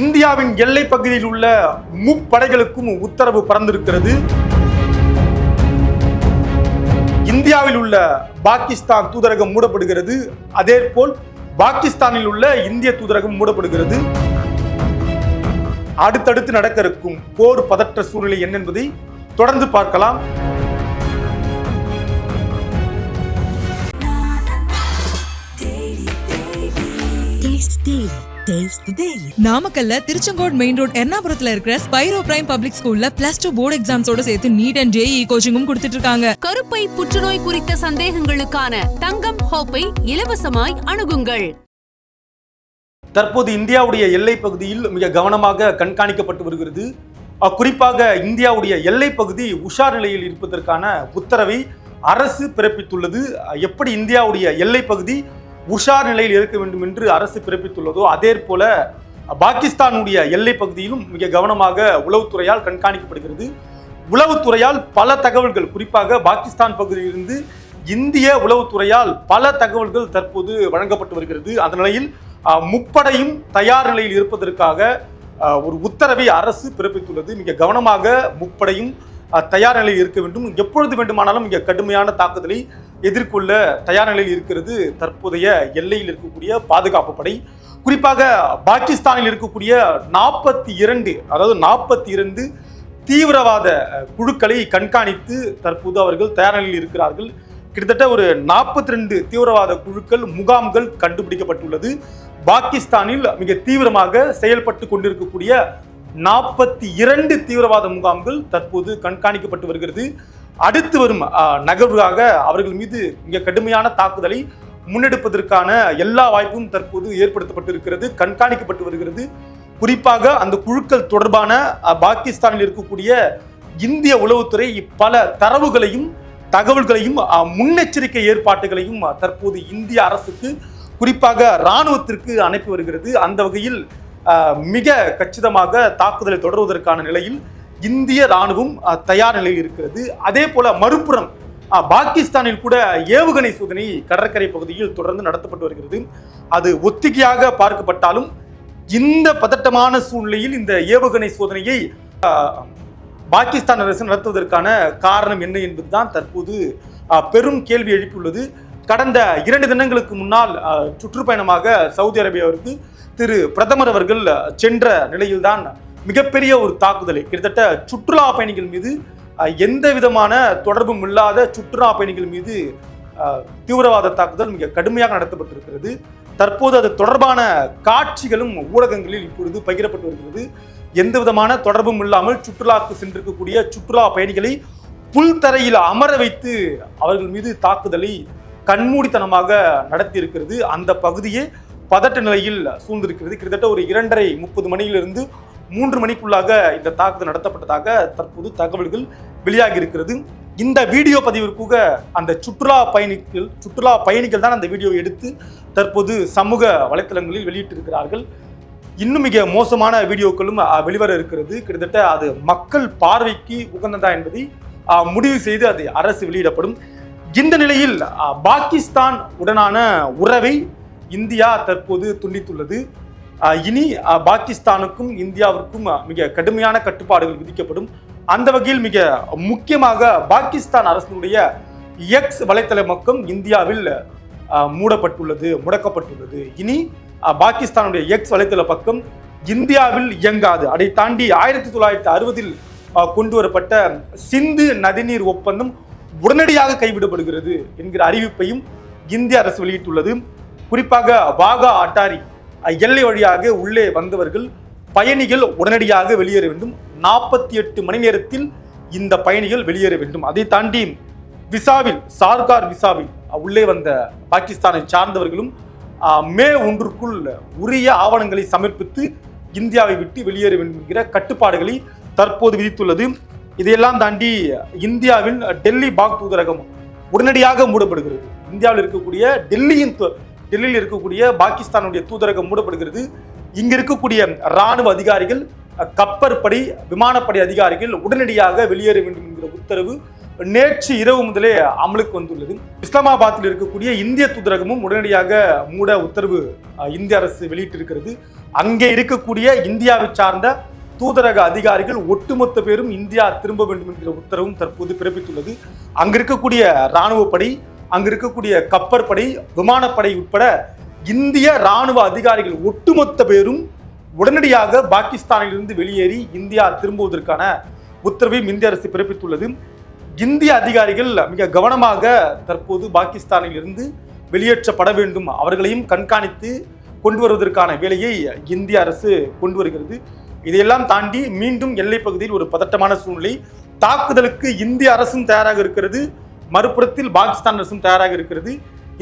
இந்தியாவின் எல்லை பகுதியில் உள்ள முப்படைகளுக்கும் உத்தரவு பறந்திருக்கிறது. இந்தியாவில் உள்ள பாகிஸ்தான் தூதரகம் மூடப்படுகிறது. அதே போல் பாகிஸ்தானில் உள்ள இந்திய தூதரகம் மூடப்படுகிறது. அடுத்தடுத்து நடக்க இருக்கும் போர் பதற்ற சூழ்நிலை என்ன என்பதை தொடர்ந்து பார்க்கலாம். Daily. நாமக்கல்ல திருச்செங்கோடு மெயின் ரோட் எர்ணாபுரத்துல இருக்கிற ஸ்பைரோ பிரைம் பப்ளிக் ஸ்கூல்ல பிளஸ் டூ போர்டு எக்ஸாம்ஸோட சேர்த்து நீட் அண்ட் ஜேஇ கோச்சிங்கும் கொடுத்துட்டு இருக்காங்க. கருப்பை புற்றுநோய் குறித்த சந்தேகங்களுக்கான தங்கம் ஹோப்பை இலவசமாய் அணுகுங்கள். தற்போது இந்தியாவுடைய எல்லை பகுதியில் மிக கவனமாக கண்காணிக்கப்பட்டு வருகிறது. குறிப்பாக இந்தியாவுடைய எல்லை பகுதி உஷார் நிலையில் இருப்பதற்கான உத்தரவை அரசு பிறப்பித்துள்ளது. எப்படி இந்தியாவுடைய எல்லை பகுதி உஷார் நிலையில் இருக்க வேண்டும் என்று அரசு பிறப்பித்துள்ளதோ அதே போல பாகிஸ்தானுடைய எல்லை பகுதியிலும் மிக கவனமாக உளவுத்துறையால் கண்காணிக்கப்படுகிறது. உளவுத்துறையால் பல தகவல்கள் குறிப்பாக பாகிஸ்தான் பகுதியிலிருந்து இந்திய உளவுத்துறையால் பல தகவல்கள் தற்போது வழங்கப்பட்டு வருகிறது. அந்த நிலையில் முப்படையும் தயார் நிலையில் இருப்பதற்காக ஒரு உத்தரவை அரசு பிறப்பித்துள்ளது. மிக கவனமாக முப்படையும் தயார் நிலையில் இருக்க வேண்டும். எப்பொழுது வேண்டுமானாலும் மிக கடுமையான தாக்குதலை எதிர்கொள்ள தயார் நிலையில் இருக்கிறது. தற்போதைய எல்லையில் இருக்கக்கூடிய பாதுகாப்பு படை. குறிப்பாக பாகிஸ்தானில் இருக்கக்கூடிய நாற்பத்தி இரண்டு அதாவது நாற்பத்தி இரண்டு தீவிரவாத குழுக்களை கண்காணித்து தற்போது அவர்கள் தயார் நிலையில் இருக்கிறார்கள். கிட்டத்தட்ட ஒரு நாற்பத்தி ரெண்டு தீவிரவாத குழுக்கள் முகாம்கள் கண்டுபிடிக்கப்பட்டுள்ளது. பாகிஸ்தானில் மிக தீவிரமாக செயல்பட்டு கொண்டிருக்கக்கூடிய நாற்பத்தி இரண்டு தீவிரவாத முகாம்கள் தற்போது கண்காணிக்கப்பட்டு வருகிறது. அடுத்து வரும் நகர்வுக்காக நகர்வாக அவர்கள் மீது மிக கடுமையான தாக்குதலை முன்னெடுப்பதற்கான எல்லா வாய்ப்பும் தற்போது ஏற்படுத்தப்பட்டிருக்கிறது கண்காணிக்கப்பட்டு வருகிறது. குறிப்பாக அந்த குழுக்கள் தொடர்பான பாகிஸ்தானில் இருக்கக்கூடிய இந்திய உளவுத்துறை பல தரவுகளையும் தகவல்களையும் அஹ், முன்னெச்சரிக்கை ஏற்பாட்டுகளையும் தற்போது இந்திய அரசுக்கு குறிப்பாக இராணுவத்திற்கு அனுப்பி வருகிறது. அந்த வகையில் மிக கச்சிதமாக தாக்குதலை தொடர்வதற்கான நிலையில் இந்திய ராணுவம் தயார் நிலையில் இருக்கிறது. அதே போல மறுபுறம் பாகிஸ்தானில் கூட ஏவுகணை சோதனை கடற்கரை பகுதியில் தொடர்ந்து நடத்தப்பட்டு வருகிறது. அது ஒத்திகையாக பார்க்கப்பட்டாலும் இந்த பதட்டமான சூழ்நிலையில் இந்த ஏவுகணை சோதனையை பாகிஸ்தான் அரசு நடத்துவதற்கான காரணம் என்ன என்பதுதான் தற்போது பெரும் கேள்வி எழுப்பியுள்ளது. கடந்த இரண்டு தினங்களுக்கு முன்னால் சுற்றுப்பயணமாக சவுதி அரேபியாவிற்கு திரு பிரதமர் அவர்கள் சென்ற நிலையில்தான் மிகப்பெரிய ஒரு தாக்குதலை. கிட்டத்தட்ட சுற்றுலா பயணிகள் மீது எந்த விதமான தொடர்பும் இல்லாத சுற்றுலா பயணிகள் மீது தீவிரவாத தாக்குதல் மிக கடுமையாக நடத்தப்பட்டிருக்கிறது. தற்போது அது தொடர்பான காட்சிகளும் ஊடகங்களில் இப்பொழுது பகிரப்பட்டு வருகிறது. எந்த விதமான தொடர்பும் இல்லாமல் சுற்றுலாவுக்கு சென்றிருக்கக்கூடிய சுற்றுலா பயணிகளை புல்தரையில் அமர வைத்து அவர்கள் மீது தாக்குதலை கண்மூடித்தனமாக நடத்தியிருக்கிறது. அந்த பகுதியே பதட்ட நிலையில் சூழ்ந்திருக்கிறது. கிட்டத்தட்ட ஒரு இரண்டரை முப்பது மணியிலிருந்து மூன்று மணிக்குள்ளாக இந்த தாக்குதல் நடத்தப்பட்டதாக தற்போது தகவல்கள் வெளியாகி இருக்கிறது. இந்த வீடியோ பதிவிற்குக அந்த சுற்றுலா பயணிகள் சுற்றுலா பயணிகள் தான் அந்த வீடியோ எடுத்து தற்போது சமூக வலைத்தளங்களில் வெளியிட்டிருக்கிறார்கள். இன்னும் மிக மோசமான வீடியோக்களும் வெளிவர இருக்கிறது. கிட்டத்தட்ட அது மக்கள் பார்வைக்கு உகந்ததா என்பதை முடிவு செய்து அது அரசு வெளியிடப்படும். இந்த நிலையில் பாகிஸ்தான் உடனான உறவை இந்தியா தற்போது துண்டித்துள்ளது. இனி பாகிஸ்தானுக்கும் இந்தியாவிற்கும் மிக கடுமையான கட்டுப்பாடுகள் விதிக்கப்படும். அந்த வகையில் மிக முக்கியமாக பாகிஸ்தான் அரசினுடைய எக்ஸ் வலைத்தளமக்கம் இந்தியாவில் மூடப்பட்டுள்ளது முடக்கப்பட்டுள்ளது. இனி பாகிஸ்தானுடைய எக்ஸ் வலைத்தள பக்கம் இந்தியாவில் இயங்காது. அதை தாண்டி ஆயிரத்தி தொள்ளாயிரத்தி அறுபதில் கொண்டு வரப்பட்ட சிந்து நதிநீர் ஒப்பந்தம் உடனடியாக கைவிடப்படுகிறது என்கிற அறிவிப்பையும் இந்திய அரசு வெளியிட்டுள்ளது. குறிப்பாக வாகா அட்டாரி எல்லை வழியாக உள்ளே வந்தவர்கள் பயணிகள் உடனடியாக வெளியேற வேண்டும். நாற்பத்தி எட்டு மணி நேரத்தில் இந்த பயணிகள் வெளியேற வேண்டும். அதை தாண்டி விசாவில் சார்கார் விசாவில் உள்ளே வந்த பாகிஸ்தானை சார்ந்தவர்களும் மே ஒன்றுக்குள் உரிய ஆவணங்களை சமர்ப்பித்து இந்தியாவை விட்டு வெளியேற வேண்டும் என்கிற கட்டுப்பாடுகளை தற்போது விதித்துள்ளது. இதையெல்லாம் தாண்டி இந்தியாவின் டெல்லி பாக் தூதரகம் உடனடியாக மூடப்படுகிறது. இந்தியாவில் இருக்கக்கூடிய டெல்லியின் டெல்லியில் இருக்கக்கூடிய பாகிஸ்தானுடைய தூதரகம் மூடப்படுகிறது. இங்க இருக்கக்கூடிய ராணுவ அதிகாரிகள் கப்பற்படை விமானப்படை அதிகாரிகள் உடனடியாக வெளியேற வேண்டும் என்கிற உத்தரவு நேற்று இரவு முதலே அமலுக்கு வந்துள்ளது. இஸ்லாமாபாத்தில் இருக்கக்கூடிய இந்திய தூதரகமும் உடனடியாக மூட உத்தரவு இந்திய அரசு வெளியிட்டிருக்கிறது. அங்கே இருக்கக்கூடிய இந்தியாவை சார்ந்த தூதரக அதிகாரிகள் ஒட்டுமொத்த பேரும் இந்தியா திரும்ப வேண்டும் என்கிற உத்தரவும் தற்போது பிறப்பித்துள்ளது. அங்கு இருக்கக்கூடிய இராணுவ அங்கு இருக்கக்கூடிய கப்பற்படை விமானப்படை உட்பட இந்திய ராணுவ அதிகாரிகள் ஒட்டுமொத்த பேரும் உடனடியாக பாகிஸ்தானிலிருந்து வெளியேறி இந்தியா திரும்புவதற்கான உத்தரவையும் இந்திய அரசு பிறப்பித்துள்ளது. இந்திய அதிகாரிகள் மிக கவனமாக தற்போது பாகிஸ்தானிலிருந்து வெளியேற்றப்பட வேண்டும். அவர்களையும் கண்காணித்து கொண்டு வருவதற்கான வேலையை இந்திய அரசு கொண்டு வருகிறது. இதையெல்லாம் தாண்டி மீண்டும் எல்லைப் பகுதியில் ஒரு பதட்டமான சூழ்நிலை. தாக்குதலுக்கு இந்திய அரசும் தயாராக இருக்கிறது. மறுபுறத்தில் பாகிஸ்தான் அரசும் தயாராக இருக்கிறது.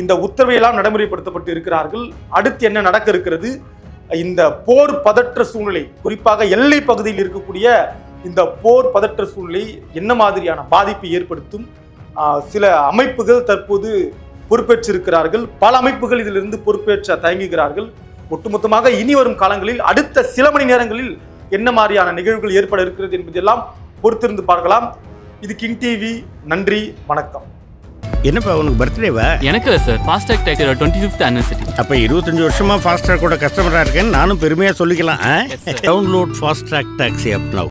இந்த உத்தரவையெல்லாம் நடைமுறைப்படுத்தப்பட்டு இருக்கிறார்கள். அடுத்து என்ன நடக்க இருக்கிறது? இந்த போர் பதற்ற சூழ்நிலை குறிப்பாக எல்லை பகுதியில் இருக்கக்கூடிய இந்த போர் பதற்ற சூழ்நிலை என்ன மாதிரியான பாதிப்பை ஏற்படுத்தும்? சில அமைப்புகள் தற்போது பொறுப்பேற்றிருக்கிறார்கள். பல அமைப்புகள் இதிலிருந்து பொறுப்பேற்ற தயங்குகிறார்கள். ஒட்டுமொத்தமாக இனி வரும் காலங்களில் அடுத்த சில மணி நேரங்களில் என்ன மாதிரியான நிகழ்வுகள் ஏற்பட இருக்கிறது என்பதெல்லாம் பொறுத்திருந்து பார்க்கலாம். இது கிங் டிவி. நன்றி வணக்கம். என்னப்பா உனக்கு பர்த்டேவா எனக்கு இல்லை சார் ஃபாஸ்டாக் டேக்கரோட டுவெண்ட்டி ஃபிஃப்த் அனிவர்சரி அப்ப இருபத்தஞ்சு வருஷமா ஃபாஸ்ட்ராக் கூட கஸ்டமரா இருக்கேன்னு நானும் பெருமையா சொல்லிக்கலாம். Download Fastrack taxi app now